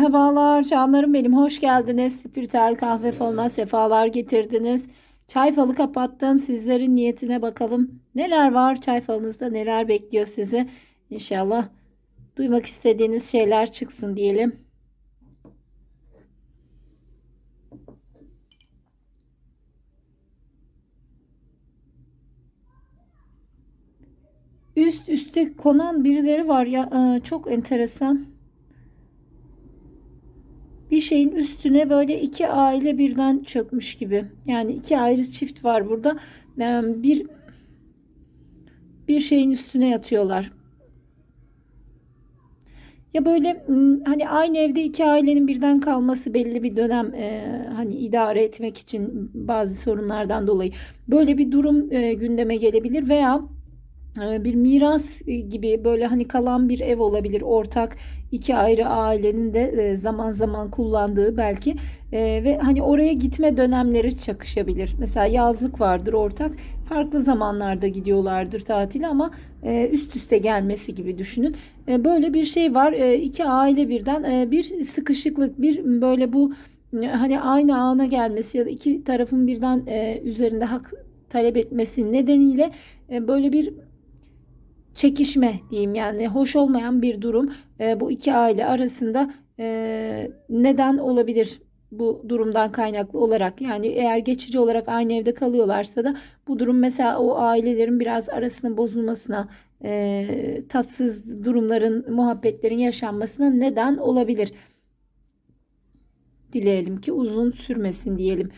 Merhabalar canlarım benim hoş geldiniz. Spiritüel kahve falına sefalar getirdiniz. Çay falı kapattım. Sizlerin niyetine bakalım. Neler var çay falınızda neler bekliyor sizi. İnşallah duymak istediğiniz şeyler çıksın diyelim. Üst üste konan birileri var ya e, çok enteresan. Bir şeyin üstüne böyle iki aile birden çökmüş gibi. Yani iki ayrı çift var burada. Yani bir bir şeyin üstüne yatıyorlar. Ya böyle hani aynı evde iki ailenin birden kalması belli bir dönem e, hani idare etmek için bazı sorunlardan dolayı böyle bir durum e, gündeme gelebilir veya ee, bir miras e, gibi böyle hani kalan bir ev olabilir ortak iki ayrı ailenin de e, zaman zaman kullandığı belki e, ve hani oraya gitme dönemleri çakışabilir. Mesela yazlık vardır ortak farklı zamanlarda gidiyorlardır tatile ama üst üste gelmesi gibi düşünün. Böyle bir şey var iki aile birden bir sıkışıklık bir böyle bu hani aynı ana gelmesi ya da iki tarafın birden üzerinde hak talep etmesi nedeniyle böyle bir çekişme diyeyim yani hoş olmayan bir durum e, bu iki aile arasında e, neden olabilir bu durumdan kaynaklı olarak yani eğer geçici olarak aynı evde kalıyorlarsa da bu durum mesela o ailelerin biraz arasının bozulmasına e, tatsız durumların muhabbetlerin yaşanmasına neden olabilir. Dileyelim ki uzun sürmesin diyelim.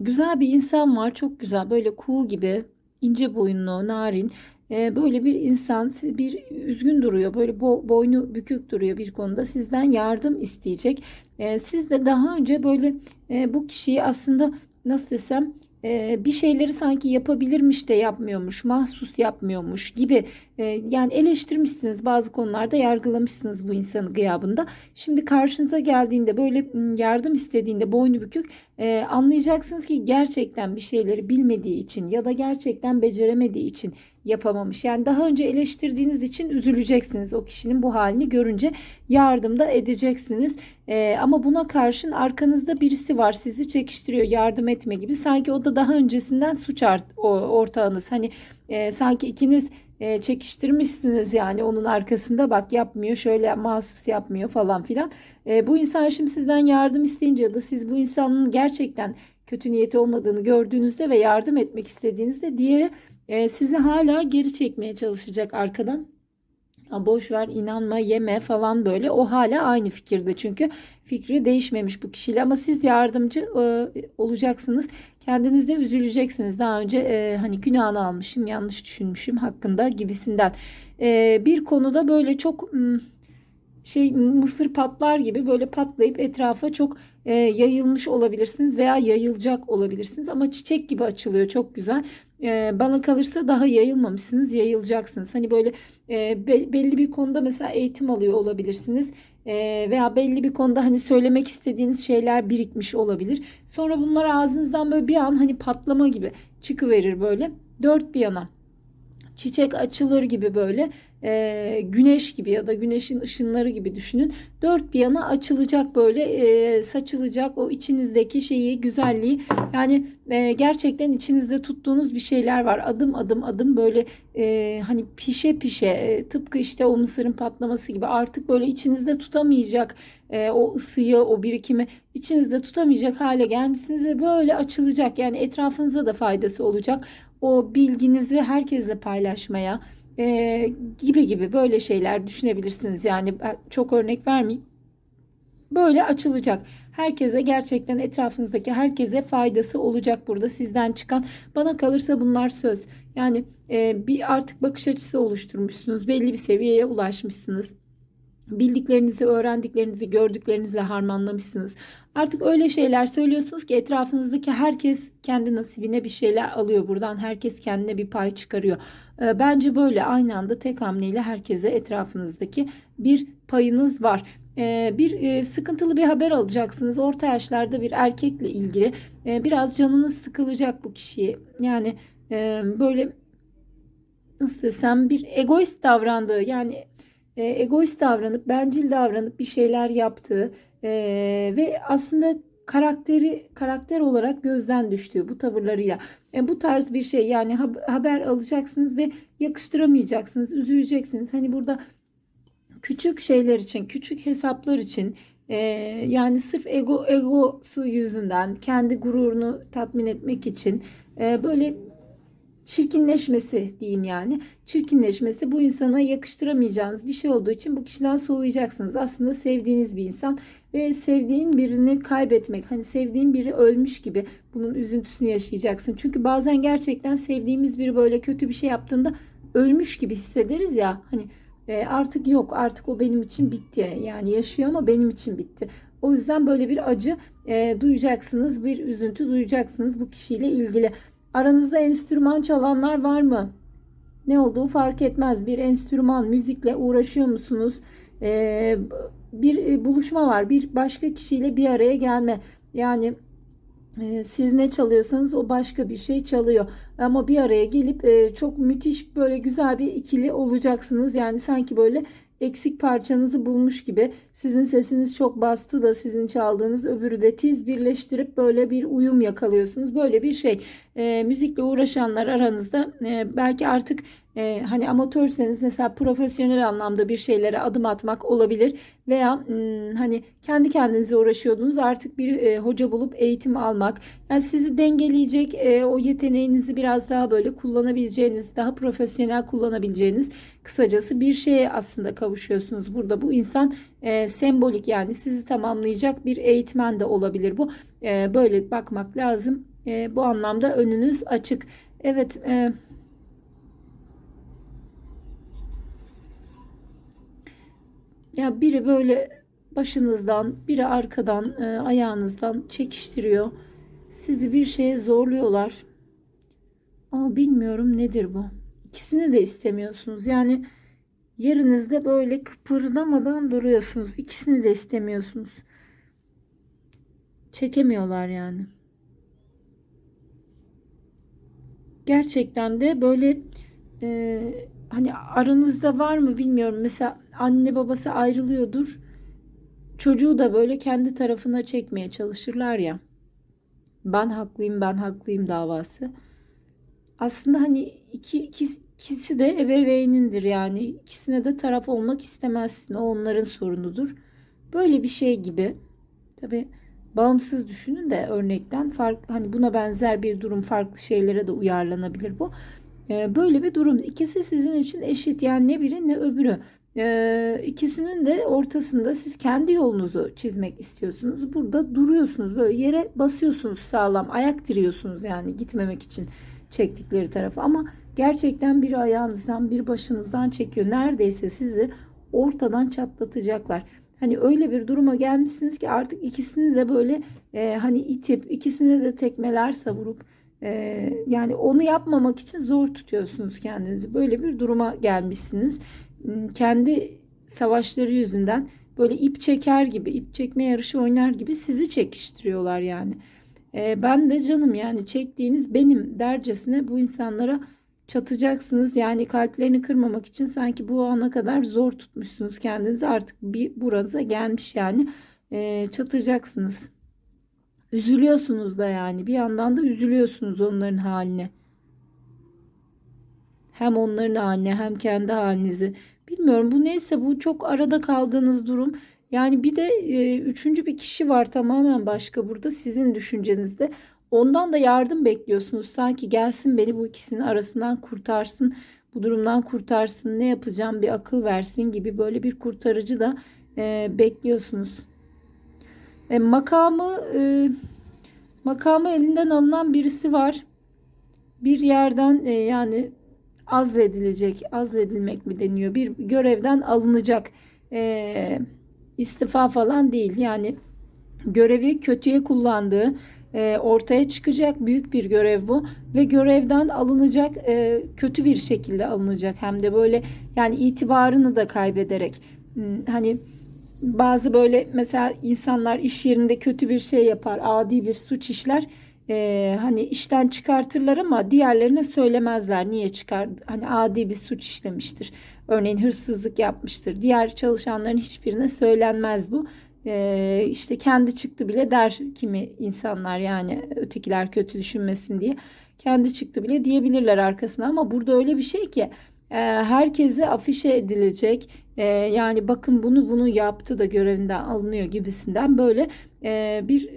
Güzel bir insan var çok güzel böyle kuğu gibi ince boyunlu narin ee, böyle bir insan bir üzgün duruyor böyle bo, boynu bükük duruyor bir konuda sizden yardım isteyecek ee, siz de daha önce böyle e, bu kişiyi aslında nasıl desem e, bir şeyleri sanki yapabilirmiş de yapmıyormuş, mahsus yapmıyormuş gibi e, yani eleştirmişsiniz bazı konularda yargılamışsınız bu insanı gıyabında. Şimdi karşınıza geldiğinde böyle yardım istediğinde boynu bükük anlayacaksınız ki gerçekten bir şeyleri bilmediği için ya da gerçekten beceremediği için yapamamış. Yani daha önce eleştirdiğiniz için üzüleceksiniz o kişinin bu halini görünce yardım da edeceksiniz. Ee, ama buna karşın arkanızda birisi var sizi çekiştiriyor yardım etme gibi. Sanki o da daha öncesinden suç art, o, ortağınız. Hani e, sanki ikiniz e, çekiştirmişsiniz yani onun arkasında bak yapmıyor şöyle mahsus yapmıyor falan filan. E, bu insan şimdi sizden yardım isteyince ya da siz bu insanın gerçekten kötü niyeti olmadığını gördüğünüzde ve yardım etmek istediğinizde diğeri e, sizi hala geri çekmeye çalışacak arkadan. Ha, boş ver inanma yeme falan böyle. O hala aynı fikirde çünkü. Fikri değişmemiş bu kişiyle. Ama siz yardımcı e, olacaksınız. Kendinizde üzüleceksiniz. Daha önce e, hani günahını almışım yanlış düşünmüşüm hakkında gibisinden. E, bir konuda böyle çok şey mısır patlar gibi böyle patlayıp etrafa çok e, yayılmış olabilirsiniz veya yayılacak olabilirsiniz. Ama çiçek gibi açılıyor. Çok güzel e, bana kalırsa daha yayılmamışsınız yayılacaksınız. Hani böyle e, be, belli bir konuda mesela eğitim alıyor olabilirsiniz e, veya belli bir konuda hani söylemek istediğiniz şeyler birikmiş olabilir. Sonra bunlar ağzınızdan böyle bir an hani patlama gibi çıkıverir böyle. Dört bir yana çiçek açılır gibi böyle e, güneş gibi ya da güneşin ışınları gibi düşünün. Dört bir yana açılacak böyle e, saçılacak o içinizdeki şeyi güzelliği yani e, gerçekten içinizde tuttuğunuz bir şeyler var. Adım adım adım böyle e, hani pişe pişe e, tıpkı işte o mısırın patlaması gibi artık böyle içinizde tutamayacak e, o ısıyı o birikimi içinizde tutamayacak hale gelmişsiniz ve böyle açılacak yani etrafınıza da faydası olacak o bilginizi herkesle paylaşmaya e, gibi gibi böyle şeyler düşünebilirsiniz. Yani çok örnek vermeyeyim. Böyle açılacak. Herkese gerçekten etrafınızdaki herkese faydası olacak burada sizden çıkan. Bana kalırsa bunlar söz. Yani e, bir artık bakış açısı oluşturmuşsunuz. Belli bir seviyeye ulaşmışsınız bildiklerinizi, öğrendiklerinizi, gördüklerinizle harmanlamışsınız. Artık öyle şeyler söylüyorsunuz ki etrafınızdaki herkes kendi nasibine bir şeyler alıyor buradan. Herkes kendine bir pay çıkarıyor. Ee, bence böyle aynı anda tek hamleyle herkese etrafınızdaki bir payınız var. Ee, bir e, sıkıntılı bir haber alacaksınız. Orta yaşlarda bir erkekle ilgili ee, biraz canınız sıkılacak bu kişiye. Yani e, böyle nasıl desem bir egoist davrandığı yani e, egoist davranıp bencil davranıp bir şeyler yaptığı e, ve aslında karakteri karakter olarak gözden düştüğü bu tavırlarıyla e, bu tarz bir şey. Yani hab- haber alacaksınız ve yakıştıramayacaksınız üzüleceksiniz. Hani burada küçük şeyler için küçük hesaplar için e, yani sırf ego egosu yüzünden kendi gururunu tatmin etmek için e, böyle çirkinleşmesi diyeyim yani. Çirkinleşmesi bu insana yakıştıramayacağınız bir şey olduğu için bu kişiden soğuyacaksınız. Aslında sevdiğiniz bir insan ve sevdiğin birini kaybetmek, hani sevdiğin biri ölmüş gibi bunun üzüntüsünü yaşayacaksın. Çünkü bazen gerçekten sevdiğimiz biri böyle kötü bir şey yaptığında ölmüş gibi hissederiz ya. Hani e, artık yok, artık o benim için bitti. Yani yaşıyor ama benim için bitti. O yüzden böyle bir acı e, duyacaksınız, bir üzüntü duyacaksınız bu kişiyle ilgili. Aranızda enstrüman çalanlar var mı? Ne olduğu fark etmez. Bir enstrüman, müzikle uğraşıyor musunuz? Ee, bir buluşma var. Bir başka kişiyle bir araya gelme. Yani e, siz ne çalıyorsanız o başka bir şey çalıyor. Ama bir araya gelip e, çok müthiş böyle güzel bir ikili olacaksınız. Yani sanki böyle eksik parçanızı bulmuş gibi sizin sesiniz çok bastı da sizin çaldığınız öbürü de tiz birleştirip böyle bir uyum yakalıyorsunuz. Böyle bir şey. E, müzikle uğraşanlar aranızda e, belki artık e, hani amatörseniz mesela profesyonel anlamda bir şeylere adım atmak olabilir veya hmm, hani kendi kendinize uğraşıyordunuz artık bir e, hoca bulup eğitim almak. Yani sizi dengeleyecek e, o yeteneğinizi biraz daha böyle kullanabileceğiniz daha profesyonel kullanabileceğiniz kısacası bir şeye aslında kavuşuyorsunuz. Burada bu insan e, sembolik yani sizi tamamlayacak bir eğitmen de olabilir bu. E, böyle bakmak lazım. E, bu anlamda önünüz açık. Evet e, Ya biri böyle başınızdan, biri arkadan, e, ayağınızdan çekiştiriyor. Sizi bir şeye zorluyorlar. Ama bilmiyorum nedir bu. İkisini de istemiyorsunuz. Yani yerinizde böyle kıpırdamadan duruyorsunuz. İkisini de istemiyorsunuz. Çekemiyorlar yani. Gerçekten de böyle e, hani aranızda var mı bilmiyorum. Mesela anne babası ayrılıyordur. Çocuğu da böyle kendi tarafına çekmeye çalışırlar ya. Ben haklıyım, ben haklıyım davası. Aslında hani iki, iki ikisi de ebeveynindir yani. İkisine de taraf olmak istemezsin. O onların sorunudur. Böyle bir şey gibi. Tabi bağımsız düşünün de örnekten farklı hani buna benzer bir durum farklı şeylere de uyarlanabilir bu. Ee, böyle bir durum. İkisi sizin için eşit yani ne biri ne öbürü. Ee, ikisinin de ortasında siz kendi yolunuzu çizmek istiyorsunuz. Burada duruyorsunuz böyle yere basıyorsunuz sağlam ayak diriyorsunuz yani gitmemek için çektikleri tarafı ama gerçekten bir ayağınızdan bir başınızdan çekiyor. Neredeyse sizi ortadan çatlatacaklar. Hani öyle bir duruma gelmişsiniz ki artık ikisini de böyle e, hani itip ikisine de tekmeler savurup e, yani onu yapmamak için zor tutuyorsunuz kendinizi. Böyle bir duruma gelmişsiniz. Kendi savaşları yüzünden böyle ip çeker gibi, ip çekme yarışı oynar gibi sizi çekiştiriyorlar yani. E, ben de canım yani çektiğiniz benim dercesine bu insanlara çatacaksınız. Yani kalplerini kırmamak için sanki bu ana kadar zor tutmuşsunuz kendinizi. Artık bir buranıza gelmiş yani e, çatacaksınız. Üzülüyorsunuz da yani bir yandan da üzülüyorsunuz onların haline. Hem onların haline hem kendi halinizi. Bilmiyorum bu neyse bu çok arada kaldığınız durum. Yani bir de e, üçüncü bir kişi var tamamen başka burada sizin düşüncenizde. Ondan da yardım bekliyorsunuz. Sanki gelsin beni bu ikisinin arasından kurtarsın. Bu durumdan kurtarsın. Ne yapacağım bir akıl versin gibi böyle bir kurtarıcı da e, bekliyorsunuz. E, makamı e, makamı elinden alınan birisi var. Bir yerden e, yani azledilecek, azledilmek mi deniyor? Bir görevden alınacak. E, istifa falan değil. Yani görevi kötüye kullandığı e, ortaya çıkacak büyük bir görev bu ve görevden alınacak e, kötü bir şekilde alınacak hem de böyle yani itibarını da kaybederek hmm, hani bazı böyle mesela insanlar iş yerinde kötü bir şey yapar adi bir suç işler e, hani işten çıkartırlar ama diğerlerine söylemezler. Niye çıkar? Hani adi bir suç işlemiştir. Örneğin hırsızlık yapmıştır. Diğer çalışanların hiçbirine söylenmez bu. E, işte kendi çıktı bile der kimi insanlar yani ötekiler kötü düşünmesin diye. Kendi çıktı bile diyebilirler arkasına ama burada öyle bir şey ki herkese afişe edilecek. E, yani bakın bunu bunu yaptı da görevinden alınıyor gibisinden böyle e, bir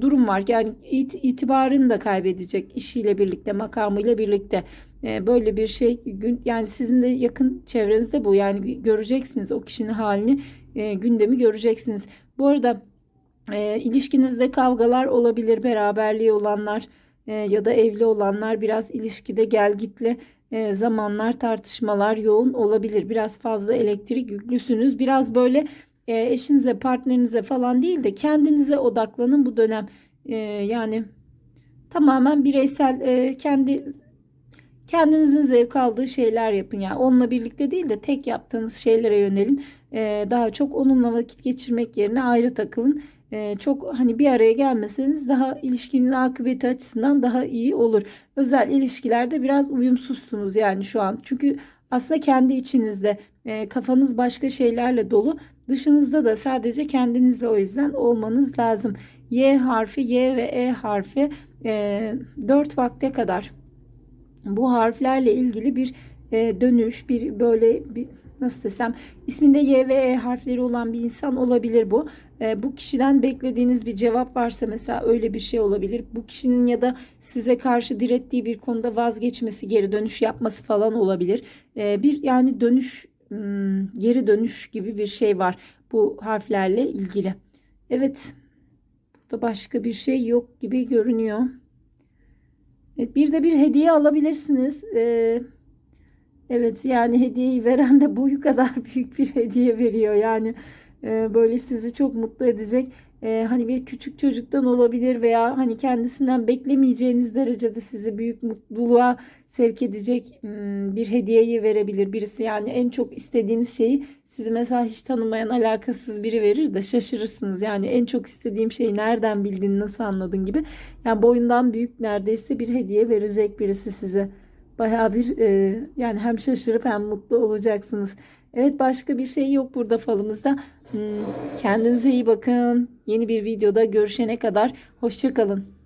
durum var. Yani it, itibarını da kaybedecek işiyle birlikte, makamıyla birlikte. E, böyle bir şey gün yani sizin de yakın çevrenizde bu. Yani göreceksiniz o kişinin halini, gündemi göreceksiniz. Bu arada e, ilişkinizde kavgalar olabilir, beraberliği olanlar e, ya da evli olanlar biraz ilişkide gelgitli e, zamanlar tartışmalar yoğun olabilir. Biraz fazla elektrik yüklüsünüz. Biraz böyle e, eşinize, partnerinize falan değil de kendinize odaklanın bu dönem. E, yani tamamen bireysel e, kendi kendinizin zevk aldığı şeyler yapın. Yani onunla birlikte değil de tek yaptığınız şeylere yönelin. E, daha çok onunla vakit geçirmek yerine ayrı takılın. E, çok hani bir araya gelmeseniz daha ilişkinin akıbeti açısından daha iyi olur. Özel ilişkilerde biraz uyumsuzsunuz yani şu an. Çünkü aslında kendi içinizde e, kafanız başka şeylerle dolu. Dışınızda da sadece kendinizle o yüzden olmanız lazım. Y harfi, Y ve E harfi e, 4 vakte kadar bu harflerle ilgili bir e, dönüş, bir böyle bir nasıl desem isminde Y ve E harfleri olan bir insan olabilir bu. E, bu kişiden beklediğiniz bir cevap varsa mesela öyle bir şey olabilir. Bu kişinin ya da size karşı direttiği bir konuda vazgeçmesi, geri dönüş yapması falan olabilir. E, bir yani dönüş hmm, geri dönüş gibi bir şey var bu harflerle ilgili. Evet. Burada başka bir şey yok gibi görünüyor. Evet, bir de bir hediye alabilirsiniz. Ee, evet yani hediyeyi veren de boyu kadar büyük bir hediye veriyor. Yani e, böyle sizi çok mutlu edecek. E, hani bir küçük çocuktan olabilir veya hani kendisinden beklemeyeceğiniz derecede sizi büyük mutluluğa sevk edecek hmm, bir hediyeyi verebilir birisi. Yani en çok istediğiniz şeyi sizi mesela hiç tanımayan alakasız biri verir de şaşırırsınız. Yani en çok istediğim şeyi nereden bildin, nasıl anladın gibi. Yani boyundan büyük neredeyse bir hediye verecek birisi size. Baya bir e, yani hem şaşırıp hem mutlu olacaksınız. Evet başka bir şey yok burada falımızda. Hmm, kendinize iyi bakın. Yeni bir videoda görüşene kadar hoşçakalın.